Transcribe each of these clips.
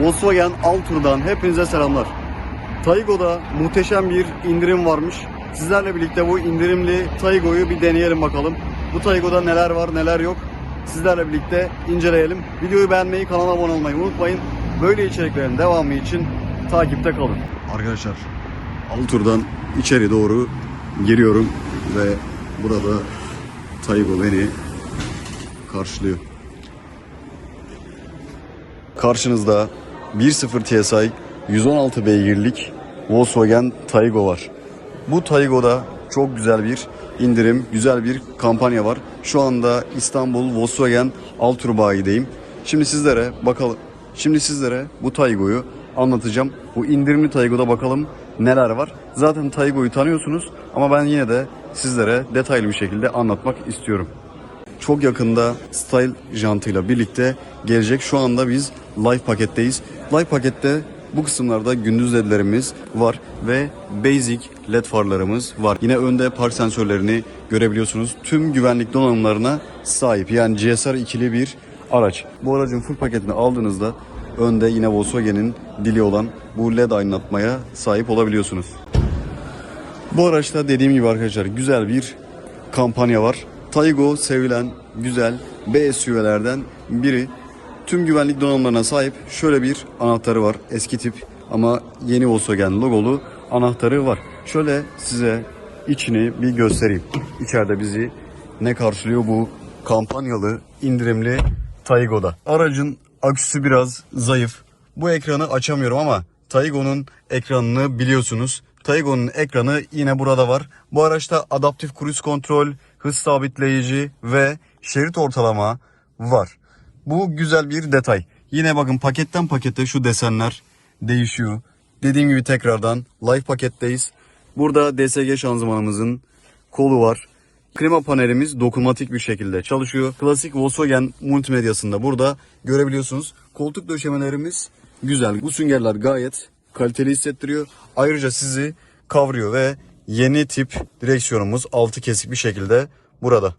Volkswagen Altur'dan hepinize selamlar. Taygo'da muhteşem bir indirim varmış. Sizlerle birlikte bu indirimli Taygo'yu bir deneyelim bakalım. Bu Taygo'da neler var neler yok. Sizlerle birlikte inceleyelim. Videoyu beğenmeyi, kanala abone olmayı unutmayın. Böyle içeriklerin devamı için takipte kalın. Arkadaşlar Altur'dan içeri doğru giriyorum ve burada Taygo beni karşılıyor. Karşınızda 1.0 TSI 116 beygirlik Volkswagen Taygo var. Bu Taygo'da çok güzel bir indirim, güzel bir kampanya var. Şu anda İstanbul Volkswagen Altur bayideyim. Şimdi sizlere bakalım. Şimdi sizlere bu Taygo'yu anlatacağım. Bu indirimli Taygo'da bakalım neler var. Zaten Taygo'yu tanıyorsunuz ama ben yine de sizlere detaylı bir şekilde anlatmak istiyorum çok yakında Style jantıyla birlikte gelecek. Şu anda biz live paketteyiz. Live pakette bu kısımlarda gündüz ledlerimiz var ve basic led farlarımız var. Yine önde park sensörlerini görebiliyorsunuz. Tüm güvenlik donanımlarına sahip. Yani GSR ikili bir araç. Bu aracın full paketini aldığınızda önde yine Volkswagen'in dili olan bu led aydınlatmaya sahip olabiliyorsunuz. Bu araçta dediğim gibi arkadaşlar güzel bir kampanya var. Taygo sevilen güzel B SUV'lerden biri. Tüm güvenlik donanımlarına sahip şöyle bir anahtarı var. Eski tip ama yeni Volkswagen logolu anahtarı var. Şöyle size içini bir göstereyim. İçeride bizi ne karşılıyor bu kampanyalı indirimli Taygo'da. Aracın aküsü biraz zayıf. Bu ekranı açamıyorum ama Taygo'nun ekranını biliyorsunuz. Taygo'nun ekranı yine burada var. Bu araçta adaptif cruise kontrol, hız sabitleyici ve şerit ortalama var. Bu güzel bir detay. Yine bakın paketten pakete şu desenler değişiyor. Dediğim gibi tekrardan live paketteyiz. Burada DSG şanzımanımızın kolu var. Klima panelimiz dokunmatik bir şekilde çalışıyor. Klasik Volkswagen multimedyasında burada görebiliyorsunuz. Koltuk döşemelerimiz güzel. Bu süngerler gayet kaliteli hissettiriyor. Ayrıca sizi kavruyor ve yeni tip direksiyonumuz altı kesik bir şekilde burada.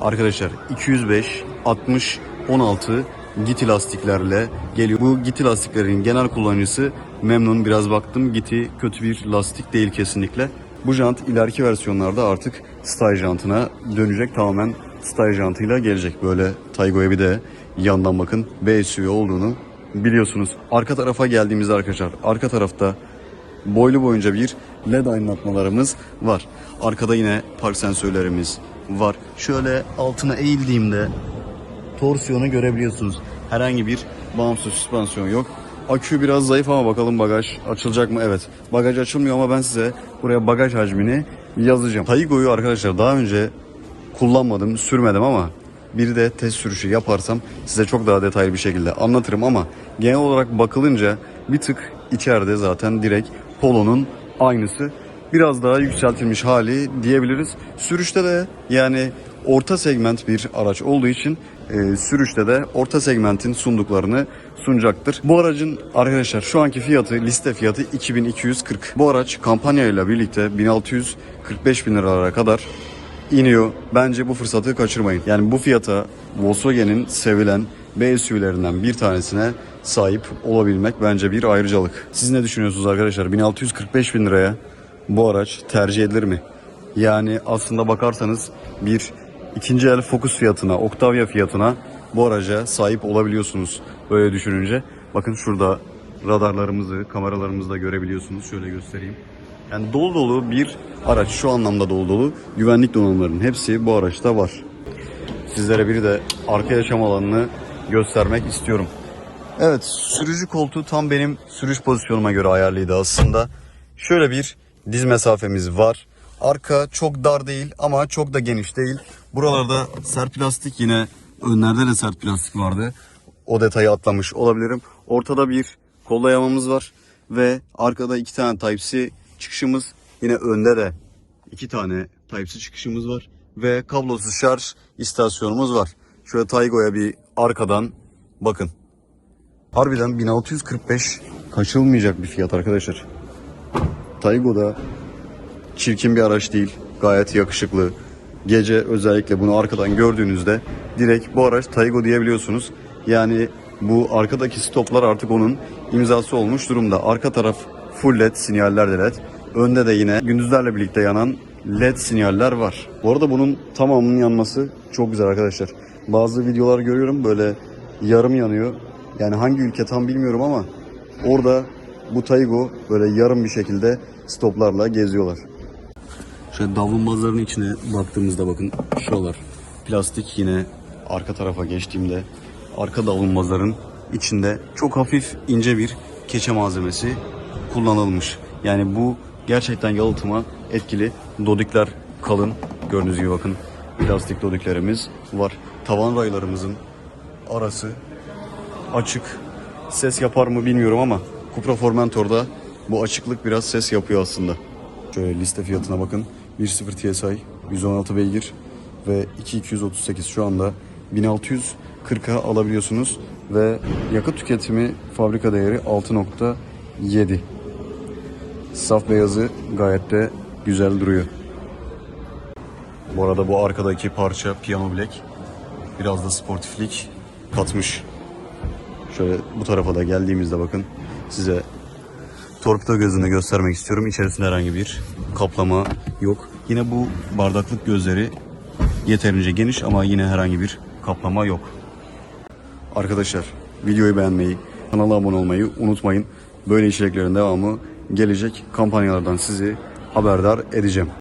Arkadaşlar 205 60 16 Giti lastiklerle geliyor. Bu Giti lastiklerin genel kullanıcısı memnun. Biraz baktım Giti kötü bir lastik değil kesinlikle. Bu jant ileriki versiyonlarda artık style jantına dönecek. Tamamen style jantıyla gelecek. Böyle Taygo'ya bir de yandan bakın B SUV olduğunu biliyorsunuz. Arka tarafa geldiğimizde arkadaşlar arka tarafta boylu boyunca bir led aydınlatmalarımız var. Arkada yine park sensörlerimiz var. Şöyle altına eğildiğimde torsiyonu görebiliyorsunuz. Herhangi bir bağımsız süspansiyon yok. Akü biraz zayıf ama bakalım bagaj açılacak mı? Evet. Bagaj açılmıyor ama ben size buraya bagaj hacmini yazacağım. Taygo'yu arkadaşlar daha önce kullanmadım, sürmedim ama bir de test sürüşü yaparsam size çok daha detaylı bir şekilde anlatırım ama genel olarak bakılınca bir tık içeride zaten direkt Polo'nun aynısı. Biraz daha yükseltilmiş hali diyebiliriz. Sürüşte de yani orta segment bir araç olduğu için e, sürüşte de orta segmentin sunduklarını sunacaktır. Bu aracın arkadaşlar şu anki fiyatı liste fiyatı 2240. Bu araç kampanyayla birlikte 1645 bin liralara kadar iniyor. Bence bu fırsatı kaçırmayın. Yani bu fiyata Volkswagen'in sevilen B SUV'lerinden bir tanesine sahip olabilmek bence bir ayrıcalık. Siz ne düşünüyorsunuz arkadaşlar? 1645 bin liraya bu araç tercih edilir mi? Yani aslında bakarsanız bir ikinci el Focus fiyatına, Octavia fiyatına bu araca sahip olabiliyorsunuz. Böyle düşününce. Bakın şurada radarlarımızı, kameralarımızı da görebiliyorsunuz. Şöyle göstereyim. Yani dolu dolu bir araç. Şu anlamda dolu dolu. Güvenlik donanımlarının hepsi bu araçta var. Sizlere bir de arka yaşam alanını göstermek istiyorum. Evet, sürücü koltuğu tam benim sürüş pozisyonuma göre ayarlıydı aslında. Şöyle bir diz mesafemiz var. Arka çok dar değil ama çok da geniş değil. Buralarda sert plastik yine önlerde de sert plastik vardı. O detayı atlamış olabilirim. Ortada bir kollayamamız var ve arkada iki tane Type-C çıkışımız. Yine önde de iki tane Type-C çıkışımız var ve kablosuz şarj istasyonumuz var. Şöyle Taygo'ya bir arkadan bakın. Harbiden 1645 kaçılmayacak bir fiyat arkadaşlar. Taygo'da çirkin bir araç değil. Gayet yakışıklı. Gece özellikle bunu arkadan gördüğünüzde direkt bu araç Taygo diyebiliyorsunuz. Yani Bu arkadaki stoplar artık onun imzası olmuş durumda. Arka taraf full led sinyaller de led. Önde de yine gündüzlerle birlikte yanan led sinyaller var. Bu arada bunun tamamının yanması çok güzel arkadaşlar. Bazı videolar görüyorum böyle yarım yanıyor. Yani hangi ülke tam bilmiyorum ama orada bu Taygo böyle yarım bir şekilde stoplarla geziyorlar. Şöyle davlumbazların içine baktığımızda bakın şuralar plastik yine arka tarafa geçtiğimde arka davlumbazların içinde çok hafif ince bir keçe malzemesi kullanılmış. Yani bu gerçekten yalıtıma etkili. Dodikler kalın. Gördüğünüz gibi bakın plastik dodiklerimiz var. Tavan raylarımızın arası açık. Ses yapar mı bilmiyorum ama Cupra Formentor'da bu açıklık biraz ses yapıyor aslında. Şöyle liste fiyatına bakın. 1.0 TSI 116 beygir ve 2238 şu anda 1640'a alabiliyorsunuz ve yakıt tüketimi fabrika değeri 6.7. Saf beyazı gayet de güzel duruyor. Bu arada bu arkadaki parça Piano Black biraz da sportiflik katmış. Şöyle bu tarafa da geldiğimizde bakın size torpido gözünü göstermek istiyorum. İçerisinde herhangi bir kaplama yok. Yine bu bardaklık gözleri yeterince geniş ama yine herhangi bir kaplama yok. Arkadaşlar videoyu beğenmeyi, kanala abone olmayı unutmayın. Böyle içeriklerin devamı gelecek kampanyalardan sizi haberdar edeceğim.